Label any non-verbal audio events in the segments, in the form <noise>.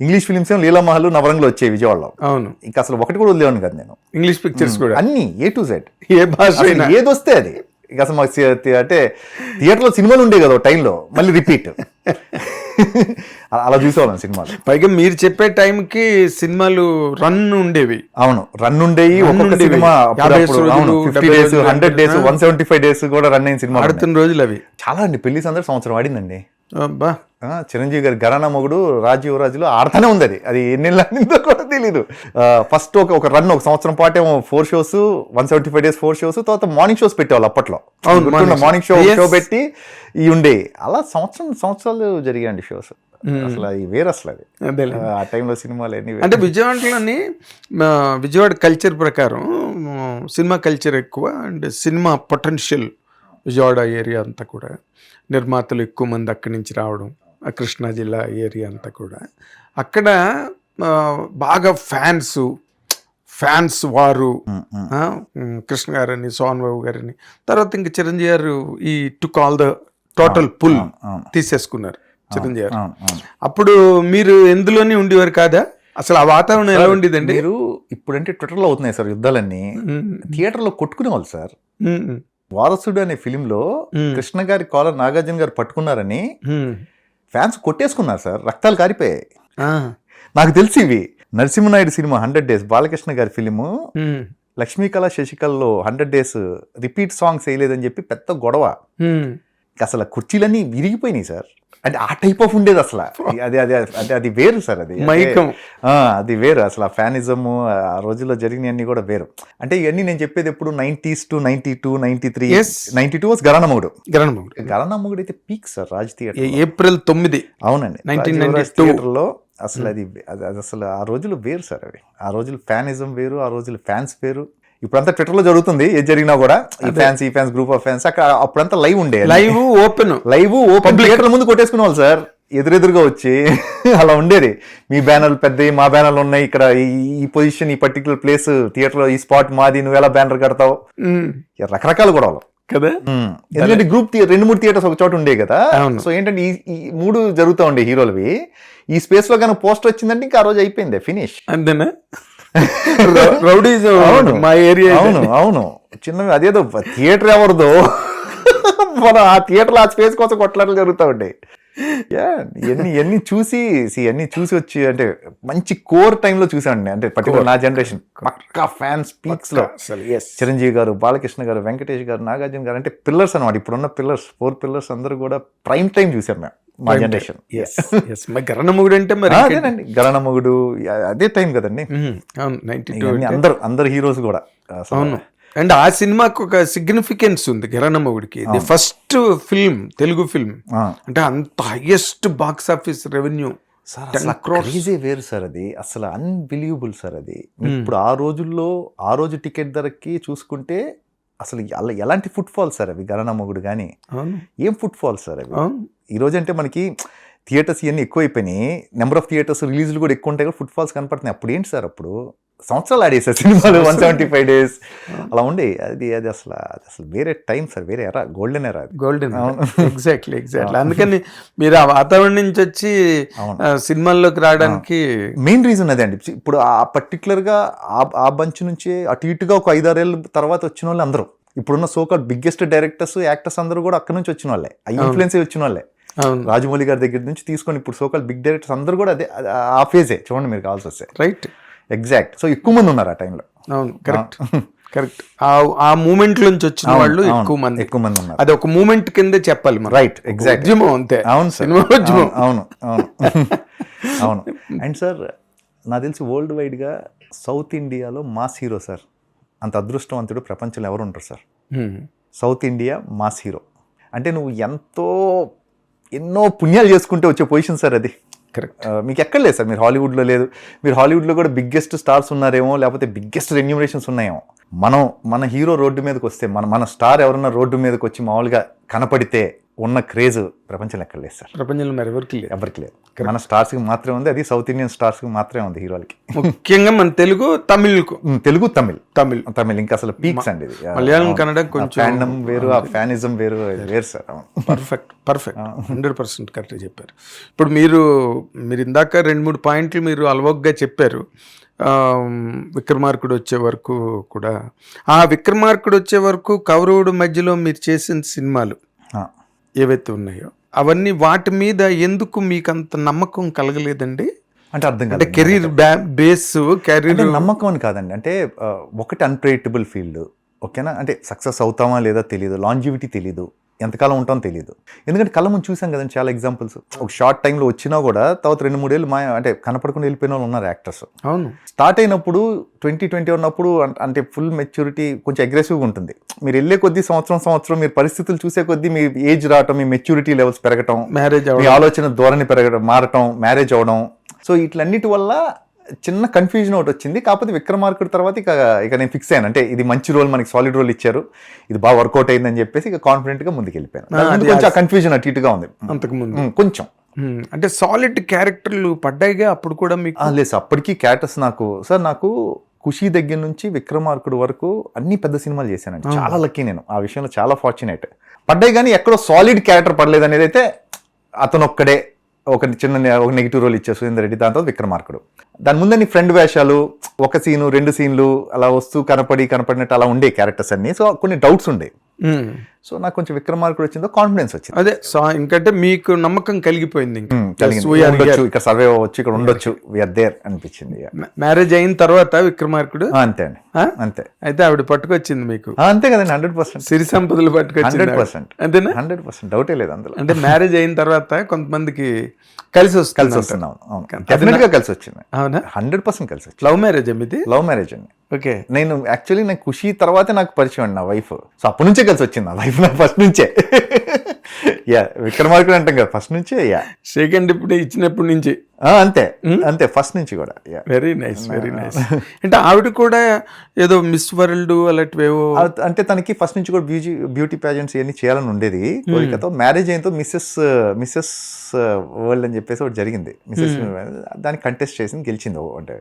English films ఏమో లీలామహల్ నవరంగులు వచ్చాయి విజయవాడలో. అవును. ఇంకా అసలు ఒకటి కూడా వదిలేవాడిని కదా నేను. ఇంగ్లీష్ పిక్చర్స్ కూడా. అన్ని ఏ టు జెడ్ ఏ భాష ఏది వస్తే అది. ఇక అసలు మాకు అంటే థియేటర్లో సినిమాలు ఉండే కదా టైంలో మళ్ళీ రిపీట్ అలా చూసేవాళ్ళం సినిమాలు. పైగా మీరు చెప్పే టైంకి సినిమాలు రన్ ఉండేవి. అవును రన్ ఉండేవి. ఒక్కొక్క. Cinema fifty days hundred days. One seventy five days కూడా రన్ అయిన సినిమా ఆడుతున్న రోజులు అవి. చాలా అండి పెళ్ళి సందర్భం సంవత్సరం ఆడిందండి. అబ్బా. ఆ, చిరంజీవి గారి గరానా మొగుడు రాజీవ్ రాజులో ఆడుతూనే ఉంది అది. అది ఎన్ని ఆడిందో కూడా తెలీదు. ఫస్ట్ ఒక ఒక రన్ ఒక సంవత్సరం పాటు ఏమో four shows one seventy five days four shows తర్వాత మార్నింగ్ షోస్ పెట్టేవాళ్ళు అప్పట్లో. Morning show. షో పెట్టి ఇవి ఉండే. అలా సంవత్సరం సంవత్సరాలు జరిగాయండి షోస్ అసలు అవి వేరు అసలు అది ఆ టైంలో సినిమాలు ఎన్ని అంటే విజయవాడలోని విజయవాడ కల్చర్ ప్రకారం సినిమా కల్చర్ ఎక్కువ and cinema potential Vijayawada area అంతా కూడా. నిర్మాతలు ఎక్కువ మంది అక్కడి నుంచి రావడం కృష్ణా జిల్లా ఏరియా అంతా కూడా. అక్కడ బాగా ఫ్యాన్స్ ఫ్యాన్స్ వారు కృష్ణ గారని సోహన్ బాబు గారని. తర్వాత ఇంకా చిరంజీవి గారు ఈ to call the total pull. తీసేసుకున్నారు చిరంజీవి గారు. అప్పుడు మీరు ఎందులోనే ఉండేవారు కాదా? అసలు ఆ వాతావరణం ఎలా ఉండేదండి? మీరు ఇప్పుడంటే ట్విట్టర్లో అవుతున్నాయి సార్ యుద్ధాలన్నీ. థియేటర్లో కొట్టుకునేవాళ్ళు సార్. వారసుడు అనే ఫిలింలో. కృష్ణ గారి కాలర్ నాగార్జున గారు పట్టుకున్నారని. ఫ్యాన్స్ కొట్టేసుకున్నారు సార్ రక్తాలు కారిపోయాయి నాకు తెలిసి ఇవి Narasimha Naidu cinema hundred days Balakrishna garu film Lakshmikala శశికళలో hundred days repeat songs వేయలేదని చెప్పి పెద్ద గొడవ. అసలు కుర్చీలన్నీ విరిగిపోయినాయి సార్. అంటే ఆ టైప్ ఆఫ్ ఉండేది అసలు. అది అది అది అది వేరు సార్ అది. అంటే- మైకం. ఆ, అది వేరు. అసలు ఆ ఫ్యానిజము ఆ రోజుల్లో జరిగినవన్నీ కూడా వేరు. అంటే ఇవన్నీ నేను చెప్పేది ఎప్పుడు nineties to ninety two ninety three. Ninety two was Gharana Mogudu గరణమౌళి Gharana Mogudu అయితే peak sir Raj theatre April తొమ్మిది. అవునండి. 1992. థియేటర్లో అసలు అది అది అది అసలు ఆ రోజులు వేరు సార్ అవి. ఆ రోజులు ఫ్యానిజం వేరు ఆ రోజులు ఫ్యాన్స్ వేరు. ఇప్పుడంతా ట్విట్టర్లో జరుగుతుంది ఏది జరిగినా కూడా. ఈ ఫ్యాన్స్ ఈ ఫ్యాన్స్ గ్రూప్ ఆఫ్ ఫ్యాన్స్ అక్కడ అప్పుడంతా లైవ్ ఉండే లైవ్ ఓపెన్ లైవ్ ఓపెన్ థియేటర్ల ముందు కొట్టేసుకునే వాళ్ళు సార్. ఎదురెదురుగా వచ్చి <laughs> అలా ఉండేది. మీ బ్యానర్లు పెద్దవి మా బ్యానర్లు ఉన్నాయి. ఇక్కడ ఈ- పొజిషన్ ఈ పర్టికులర్ ప్లేస్ థియేటర్లో ఈ స్పాట్ మాది నువ్వు ఎలా బ్యానర్ కడతావు? రకరకాల గొడవలు కదా. ఎందుకంటే గ్రూప్ రెండు మూడు థియేటర్స్ ఒక చోట ఉండే కదా. సో ఏంటంటే ఈ మూడు జరుగుతూ ఉండే హీరోలవి. ఈ స్పేస్లో కనుక పోస్ట్ వచ్చిందంటే ఇంకా ఆ రోజు అయిపోయింది ఫినిష్ అంతేనా? రౌడీస్ అవును. మా ఏరియా అవును అవును. చిన్న అదేదో థియేటర్ ఎవరిదో. మన ఆ థియేటర్ ఆ స్పేస్ కోసం కొట్లాటలు జరుగుతూ ఉంటాయి యా ఇవన్నీ ఇవన్నీ చూసి ఇవన్నీ చూసి వచ్చి అంటే మంచి కోర్ టైంలో చూసాండి అంటే పర్టికులర్ నా జనరేషన్ పక్కా ఫ్యాన్స్ పీక్స్లో. చిరంజీవి గారు బాలకృష్ణ గారు వెంకటేష్ గారు నాగార్జున గారు అంటే పిల్లర్స్ అనమాట ఇప్పుడున్న పిల్లర్స్ ఫోర్ పిల్లర్స్ అందరూ కూడా ప్రైమ్ టైం చూసాం మేము మా జనరేషన్ గరణమౌడి అంటే మరి? అదేనండి. గరణమగుడు అదే టైం కదండి. అందరు అందరు హీరోస్ కూడా. అవును. అండ్ ఆ సినిమాకు ఒక సిగ్నిఫికెన్స్ ఉంది కిరణమ్మగుడికి ఇది ఫస్ట్ ఫిల్మ్ తెలుగు ఫిల్మ్. అంటే అంత highest box office revenue crazy వేరు సార్ అది. అసలు అన్బిలీవబుల్ సార్ అది. Hmm. ఇప్పుడు ఆ రోజుల్లో ఆ రోజు టికెట్ ధరకి చూసుకుంటే అసలు అలా ఎలాంటి ఫుట్ ఫాల్ సార్ అవి? గరణమగుడు కానీ ఏం ఫుట్ ఫాల్ సార్ అవి? అవును. ఈ రోజు అంటే మనకి థియేటర్స్ ఇవన్నీ ఎక్కువైపోయినాయి. నెంబర్ ఆఫ్ థియేటర్స్ రిలీజ్లు కూడా ఎక్కువ ఉంటాయి ఫుట్ ఫాల్స్ కనపడుతున్నాయి. అప్పుడు ఏంటి సార్ అప్పుడు? సంవత్సరాలు ఆడేసారు సినిమాలు వన్ సెవెంటీ ఫైవ్ డేస్ అలా ఉండే అది అది అసలు అది అసలు వేరే టైం సార్ వేరే ఎరా golden era golden. Exactly exactly అందుకని మీరు ఆ వాతావరణం నుంచి వచ్చి సినిమాల్లోకి రావడానికి మెయిన్ రీజన్ అదే అండి. ఇప్పుడు ఆ పర్టికులర్గా ఆ బంచ్ నుంచి అటు ఇటుగా ఒక ఐదారేళ్ళ తర్వాత వచ్చిన వాళ్ళు అందరూ. ఇప్పుడున్న సోకాల్ బిగ్గెస్ట్ డైరెక్టర్స్ యాక్టర్స్ అందరూ కూడా అక్కడ నుంచి వచ్చిన వాళ్ళే. ఆ ఇన్ఫ్లుయెన్స్ వచ్చిన వాళ్ళే. రాజమౌళి గారి దగ్గర నుంచి తీసుకొని ఇప్పుడు సోకాల్ బిగ్ డైరెక్టర్స్ అందరూ కూడా అదే ఆ ఫేజే చూడండి మీరు కావాల్సి వస్తే. రైట్ ఎగ్జాక్ట్ సో ఎక్కువ మంది ఉన్నారు ఆ టైంలో అవును కరెక్ట్ కరెక్ట్ ఆ మూమెంట్ నుంచి <laughs> వచ్చిన వాళ్ళు ఎక్కువ మంది ఎక్కువ మంది ఉన్నారు. అది ఒక మూమెంట్ కిందే చెప్పాలి రైట్ ఎగ్జాక్ట్ ఉద్యమం అంతే. అవును సార్ సినిమా ఉద్యమం. అవును అవును అవును. <laughs> అండ్ సార్ నాకు తెలిసి వరల్డ్ వైడ్గా సౌత్ ఇండియాలో మాస్ హీరో సార్ అంత అదృష్టవంతుడు ప్రపంచంలో ఎవరు ఉంటారు sir. South India mass hero అంటే నువ్వు ఎంతో ఎన్నో పుణ్యాలు చేసుకుంటే వచ్చే పొజిషన్ సార్ అది. కరెక్ట్ uh, మీకు ఎక్కడ లేదు సార్ మీరు హాలీవుడ్లో లేదు. మీరు హాలీవుడ్లో కూడా బిగ్గెస్ట్ స్టార్స్ ఉన్నారేమో లేకపోతే బిగ్గెస్ట్ రెన్యూమరేషన్స్ ఉన్నాయేమో. మనం మన హీరో రోడ్డు మీదకి వస్తే మన మన స్టార్ ఎవరన్నా రోడ్డు మీదకి వచ్చి మామూలుగా కనపడితే ఉన్న క్రేజ్ ప్రపంచంలో ఎక్కడ లేదు సార్. ప్రపంచంలో మరి ఎవరికి లేదు. ఎవరికి లేదు. మన స్టార్స్కి మాత్రమే ఉంది. అది సౌత్ ఇండియన్ స్టార్స్కి మాత్రమే ఉంది హీరోలకి. ముఖ్యంగా మన తెలుగు తమిళ్కు. తెలుగు తమిళ్. తమిళ్. తమిళ్ ఇంకా అసలు పీక్స్ అండి ఇది. మలయాళం కన్నడ కొంచెం ఫ్యాన్డమ్ వేరు ఆ ఫ్యానిజం వేరు వేరు sir. Perfect perfect. Hundred percent కరెక్ట్గా చెప్పారు. ఇప్పుడు మీరు మీరు ఇందాక రెండు మూడు పాయింట్లు మీరు అలవగ్గా చెప్పారు. విక్రమార్కుడు వచ్చే వరకు కూడా. ఆ విక్రమార్కుడు వచ్చే వరకు కౌరవుడు మధ్యలో మీరు చేసిన సినిమాలు. ఏవైతే ఉన్నాయో. అవన్నీ వాటి మీద ఎందుకు మీకు అంత నమ్మకం కలగలేదండి? అంటే అర్థం అంటే కాదు కెరీర్ బేస్ కెరీర్ నమ్మకం అని కాదండి. అంటే ఒకటి అన్ప్రెడిక్టబుల్ ఫీల్డ్ ఓకేనా? అంటే సక్సెస్ అవుతామా లేదా తెలియదు లాంజివిటీ తెలియదు ఎంతకాలం ఉంటామో తెలియదు ఎందుకంటే కళ్ళ ముందు చూసాం కదండి చాలా ఎగ్జాంపుల్స్ ఒక షార్ట్ టైంలో వచ్చినా కూడా తర్వాత రెండు మూడేళ్ళు మా అంటే కనపడకుండా వెళ్ళిపోయిన వాళ్ళు ఉన్నారు యాక్టర్స్ అవును. స్టార్ట్ అయినప్పుడు ట్వంటీ ట్వంటీ ఉన్నప్పుడు అంటే ఫుల్ మెచ్యూరిటీ కొంచెం అగ్రెసివ్గా ఉంటుంది. మీరు వెళ్ళే కొద్దీ సంవత్సరం సంవత్సరం మీరు పరిస్థితులు చూసే కొద్దీ మీ ఏజ్ రావటం మీ మెచ్యూరిటీ లెవెల్స్ పెరగటం మ్యారేజ్ మీ ఆలోచన ధోరణి పెరగడం మారటం మ్యారేజ్ అవడం సో ఇట్లన్నిటి వల్ల చిన్న కన్ఫ్యూజన్ ఒకటి వచ్చింది. కాకపోతే విక్రమార్కుడు తర్వాత ఇక ఇక నేను ఫిక్స్ అయ్యాను. అంటే ఇది మంచి రోల్ మనకి సాలిడ్ రోల్ ఇచ్చారు. ఇది బాగా వర్కౌట్ అయిందని చెప్పేసి ఇక కాన్ఫిడెంట్గా ముందుకు వెళ్ళిపోయాను దాని ముందు అది కొంచెం కన్ఫ్యూజన్ అటు ఇటుగా ఉంది. అంతకుముందు. కొంచెం. అంటే సాలిడ్ క్యారెక్టర్లు పడ్డాయిగా అప్పుడు కూడా మీకు లేదు సార్. అప్పటికి క్యారెక్టర్స్ నాకు సార్ నాకు ఖుషి దగ్గర నుంచి విక్రమార్కుడు వరకు అన్ని పెద్ద సినిమాలు చేశానండి. చాలా లక్కీ నేను. ఆ విషయంలో చాలా ఫార్చునేట్ పడ్డాయి కానీ ఎక్కడో సాలిడ్ క్యారెక్టర్ పడలేదు అనేది అయితే అతను ఒక్కడే ఒక చిన్న ఒక నెగిటివ్ రోల్ ఇచ్చే సురేందర్ రెడ్డి దాంతో విక్రమార్కుడు. దాని ముందు నీ ఫ్రెండ్ వేషాలు ఒక సీను రెండు సీన్లు అలా వస్తూ కనపడి కనపడినట్టు అలా ఉండే క్యారెక్టర్స్ అన్ని. సో కొన్ని డౌట్స్ ఉండే. సో నాకు కొంచెం విక్రమార్కుడు వచ్చిందో కాన్ఫిడెన్స్ వచ్చింది అదే సో ఇంకంటే మీకు నమ్మకం కలిగిపోయింది. ఇక్కడ సర్వే అవ్వచ్చు ఇక్కడ ఉండొచ్చు. వీఆర్ దేర్ అనిపించింది మ్యా- మ్యారేజ్ అయిన తర్వాత విక్రమార్కుడు? అంతే అండి? అంతే. అయితే ఆవిడ పట్టుకొచ్చింది మీకు. అంతే కదండి హండ్రెడ్ పర్సెంట్. సిరి సంపదలు పట్టుకొచ్చింది హండ్రెడ్. పర్సెంట్. అంతేనా? Hundred percent. డౌటే లేదు అందులో. అంటే మ్యారేజ్ అయిన తర్వాత కొంతమందికి కలిసి వస్తుంది కలిసి వస్తున్నాం అవును డెఫినెట్గా కలిసి వచ్చింది. అవునా? హండ్రెడ్ పర్సెంట్ కలిసి వచ్చింది. లవ్ మ్యారేజ్ ఇది? లవ్ మ్యారేజ్ అండి. ఓకే. నేను యాక్చువల్లీ నాకు ఖుషి తర్వాతే నాకు పరిచయం అండి నా వైఫ్. సో అప్పటి నుంచే కలిసి వచ్చింది నా వైఫ్. ఫస్ట్ నుంచే. యా విక్రమార్కుడు అంటాం కదా ఫస్ట్ నుంచే యా. సెకండ్ ఇప్పుడు ఇచ్చినప్పటి నుంచి. అంతే అంతే ఫస్ట్ నుంచి కూడా yeah. Very nice very nice అంటే ఆవిడ కూడా ఏదో మిస్ వరల్డ్ అలాంటివేవో అంటే తనకి ఫస్ట్ నుంచి కూడా బ్యూటీ బ్యూటీ ప్యాజెంట్స్ ఇవన్నీ చేయాలని ఉండేది. కోరికతో మ్యారేజ్ అయినతో మిస్సెస్ మిస్సెస్ వరల్డ్ అని చెప్పేసి ఒకటి జరిగింది. మిస్సెస్ దానికి కంటెస్ట్ చేసింది గెలిచింది అంటే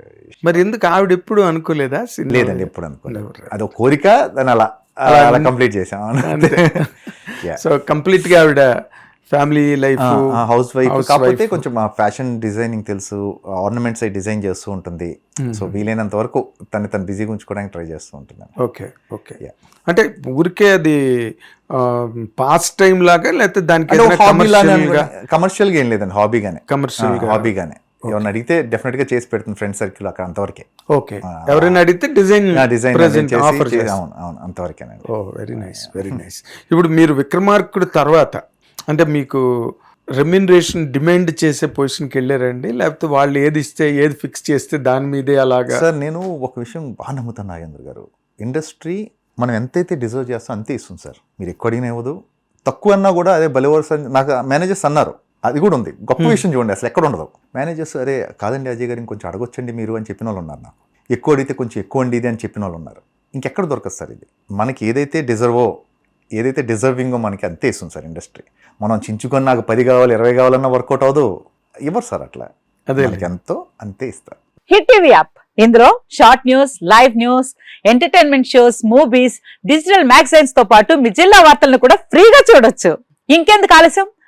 మరి ఎందుకు ఆవిడ ఎప్పుడు అనుకోలేదా? లేదండి ఎప్పుడు అనుకోలేదు. అది కోరిక దాన్ని అలా అలా కంప్లీట్ చేసాం. సో కంప్లీట్గా ఆవిడ ఫ్యామిలీ లైఫ్ హౌస్ వైఫ్ కాకపోతే. కొంచెం ఫ్యాషన్ డిజైనింగ్ తెలుసు ఆర్నమెంట్స్ అయి డిజైన్ చేస్తూ ఉంటుంది. సో వీలైనంత వరకు తను తను బిజీగా ఉంచుకోవడానికి ట్రై చేస్తూ ఉంటుంది ఓకే ఓకే. అంటే ఊరికే అది పాస్ టైం లాగా లేకపోతే దానికి కమర్షియల్గా? ఏం లేదండి హాబీగానే కమర్షియల్ హాబీగానే ఎవరిని అడిగితే డెఫినెట్గా చేసి పెడుతుంది ఫ్రెండ్ సర్కిల్ అక్కడ అంతవరకే. ఓకే ఎవరైనా అడిగితే డిజైన్ డిజైన్ అవును అవును అంతవరకేనండి. Oh very nice very nice ఇప్పుడు మీరు విక్రమార్కుడు తర్వాత అంటే మీకు రెమ్యునరేషన్ డిమాండ్ చేసే పొజిషన్కి వెళ్ళారండి లేకపోతే వాళ్ళు ఏది ఇస్తే ఏది ఫిక్స్ చేస్తే దాని మీదే అలాగా? సార్ నేను ఒక విషయం బాగా నమ్ముతాను నాగేంద్ర గారు. ఇండస్ట్రీ మనం ఎంతైతే డిజర్వ్ చేస్తాం అంతే ఇస్తుంది సార్. మీరు ఎక్కువ అడిగినా ఇవ్వదు. తక్కువ అన్నా కూడా అదే బలివర్స్ నాకు మేనేజర్స్ అన్నారు. అది కూడా ఉంది. గొప్ప విషయం చూడండి అసలు ఎక్కడ ఉండదు. మేనేజర్స్ అరే కాదండి అజయ్ గారు ఇంకొంచెం అడగొచ్చండి మీరు అని చెప్పిన వాళ్ళు ఉన్నారు నాకు. ఎక్కువ అడిగితే కొంచెం ఎక్కువ అండి ఇది అని చెప్పిన వాళ్ళు ఉన్నారు. ఇంకెక్కడ దొరకదు సార్ ఇది. మనకి ఏదైతే డిజర్వో ఏదైతే డిజర్వింగో మనకి అంతే ఇస్తుంది సార్ ఇండస్ట్రీ మనం చించుకొని నాకు పది కావాలి ఇరవై కావాలన్నా వర్కౌట్ అవ్వదు. ఇవ్వరు సార్ అట్లా? అదే ఎంతో అంతే ఇస్తారు. హిట్ టీవీ యాప్ ఇందులో short news live news entertainment shows movies digital మ్యాగజైన్స్తో పాటు మీ జిల్లా వార్తలను కూడా ఫ్రీగా చూడొచ్చు. ఇంకెందుకు ఆలస్యం?